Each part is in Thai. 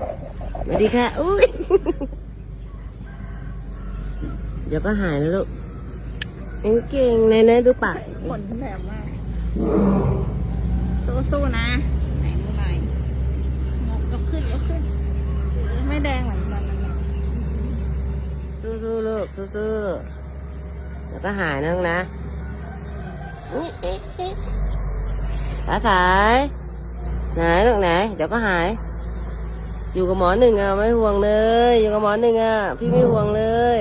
สวัสดีค่ะ อุ้ย เดี๋ยวก็หายแล้วลูกยังเก่งไหนไหนดูปากขนแหลมมากสู้ๆนะไหนมือไหนงกยกขึ้นยกขึ้น ไม่แดงเหมือนมันนะสู้ๆลูกสู้ๆเดี๋ยวก็หายนะลูกนะนี่เอ๊ะเอ๊ะตาสายไหนลูกไหน เดี๋ยวก็หาย อยู่กับหมอหนึ่งอะไม่ห่วงเลย อยู่กับหมอหนึ่งอะพี่ไม่ห่วงเลย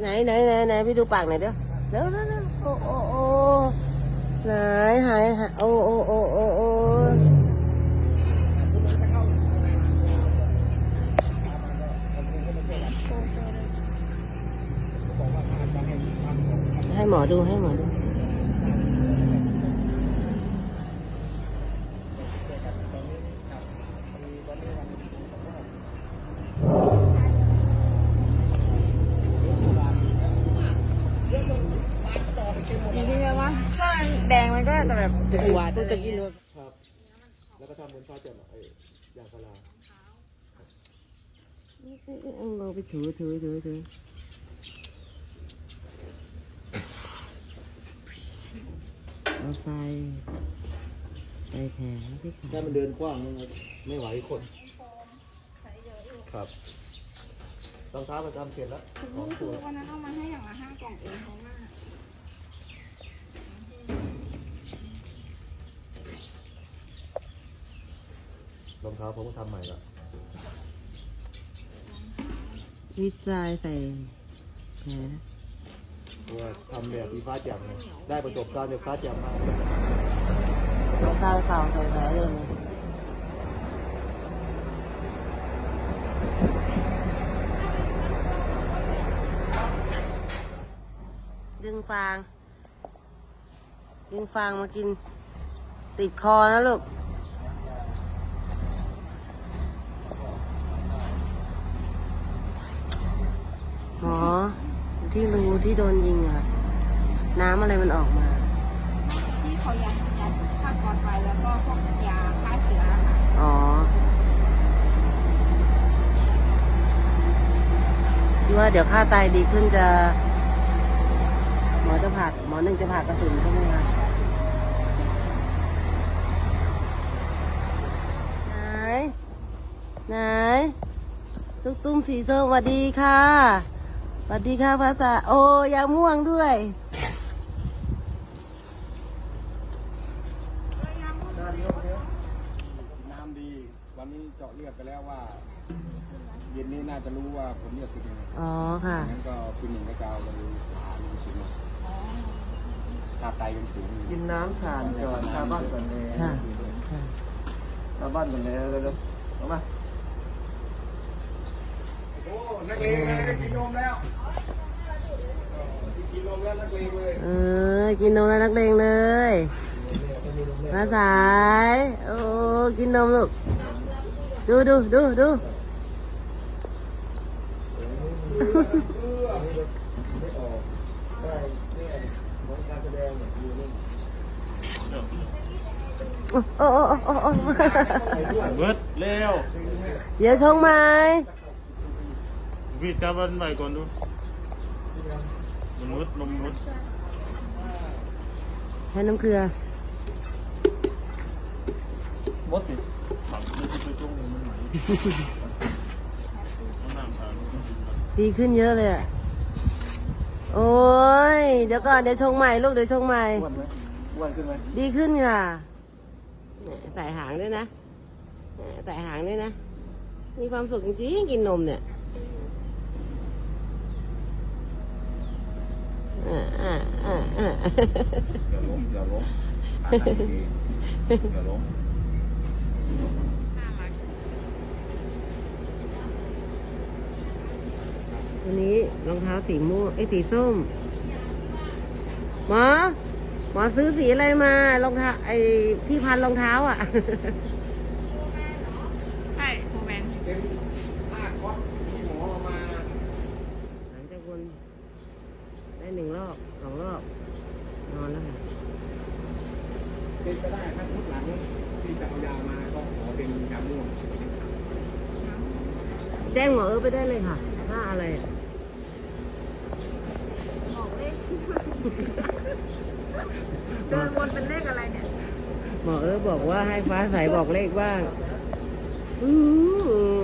ไหนไหนไหนไหนพี่ดูปากหน่อยเดี๋ยวเร็วเร็วเร็วโอ้โอ้โอ้ไหนหายหายโอ้โอ้โอ้โอ้โอ้ให้หมอดูให้หมอดู จริงๆว่าถ้ามัน แดงมันก็จะแบบจะกวาดจะกินรถครับ แล้วก็ทำเหมือนฟ้าแจ่มอะไอ้ยางพาราเราไปถือถือถือถือเอาใส่ใส่แผลที่ขาถ้ามันเดินกว้างมันไม่ไหวคน ครับ รองเท้าประจำเสร็จแล้วสองตัววันนั้นเอามาให้อย่างละห้ากล่องเองเพราะว่า รองเท้าผมก็ทำใหม่ละวิทรายใส่แผลเพราะว่าทำแบบที่ฟ้าแจ่มเลยได้ประสบการณ์จากฟ้าแจ่มมาวิทรายเก่าใส่แผลเลยนะดึงฟาง ดึงฟางมากิน ติดคอนะลูก หมอที่รูที่โดนยิงอะน้ำอะไรมันออกมา ที่เขายัดยัดผ้าก๊อซไว้แล้วก็พวกยาฆ่าเชื้อค่ะอ๋อ ที่ว่าเดี๋ยวค่าไตดีขึ้นจะ หมอจะผ่าหมอหนึ่งจะผ่ากระสุนใช่ไหมคะไหนไหน ตุ้มตุ้มสีส้มสวัสดีค่ะ สวัสดีค่ะภาษา โอ้ยาม่วงด้วยน้ำดี วันนี้เจาะเลือดไปแล้วว่า เย็นนี้น่าจะรู้ว่าผลเลือดเป็นยังไงอ๋อค่ะงั้นก็คุณหนึ่งก็จะเอาเลยหาดูสิมาค่าไตยังสูงอยู่กินน้ำผ่านก่อนชาวบ้านก่อนเลยค่ะค่ะชาวบ้านก่อนเลยเร็วๆเอามาโอ้ นักเลงนะได้กินนมแล้วกินนมแล้วนักเลงเลยเออกินนมแล้วนักเลงเลยมาสายโอ้กินนมลูกดูดูดูดูโอ้โอ้โอ้โอ้โอ้เบิดเร็วเดี๋ยวชงไหม วีดกลับวันใหม่ก่อนดูมันมุดนมมุดให้น้ำเกลือมดติฝังไม่ใช่ไปช่วงนี้มันไหมเอาน้ำทานดีขึ้นเยอะเลยอะโอ้ย เดี๋ยวก่อนเดี๋ยวชงใหม่ลูกเดี๋ยวชงใหม่ อ้วนไหมอ้วนขึ้นไหมดีขึ้นค่ะใส่หางด้วยนะใส่หางด้วยนะ มีความสุขจริงๆกินนมเนี่ยอ่าอ่าอ่า อ่าอย่าล้มอย่าล้มขาตั้งดีอย่าล้มวันนี้รองเท้าสีม่วงไอ้ยสีส้มหมอหมอซื้อสีอะไรมารองเท้าไอ้ที่พันรองเท้าอะ ใช่โมแมนผ้าก๊อตที่หมอเอามาหลังจากวนได้หนึ่งรอบสองรอบ นอนแล้วค่ะเป็นก็ได้ถ้าทุกหลังที่จะเอายามาก็ขอเป็นยาม่วงแจ้งหมอเออไปได้เลยค่ะ ถ้าอะไรบอเลขเดินวนเป็นเลขอะไรเนี่ย หมอเออบอกว่าให้ฟ้าใสบอกเลขว่า อือ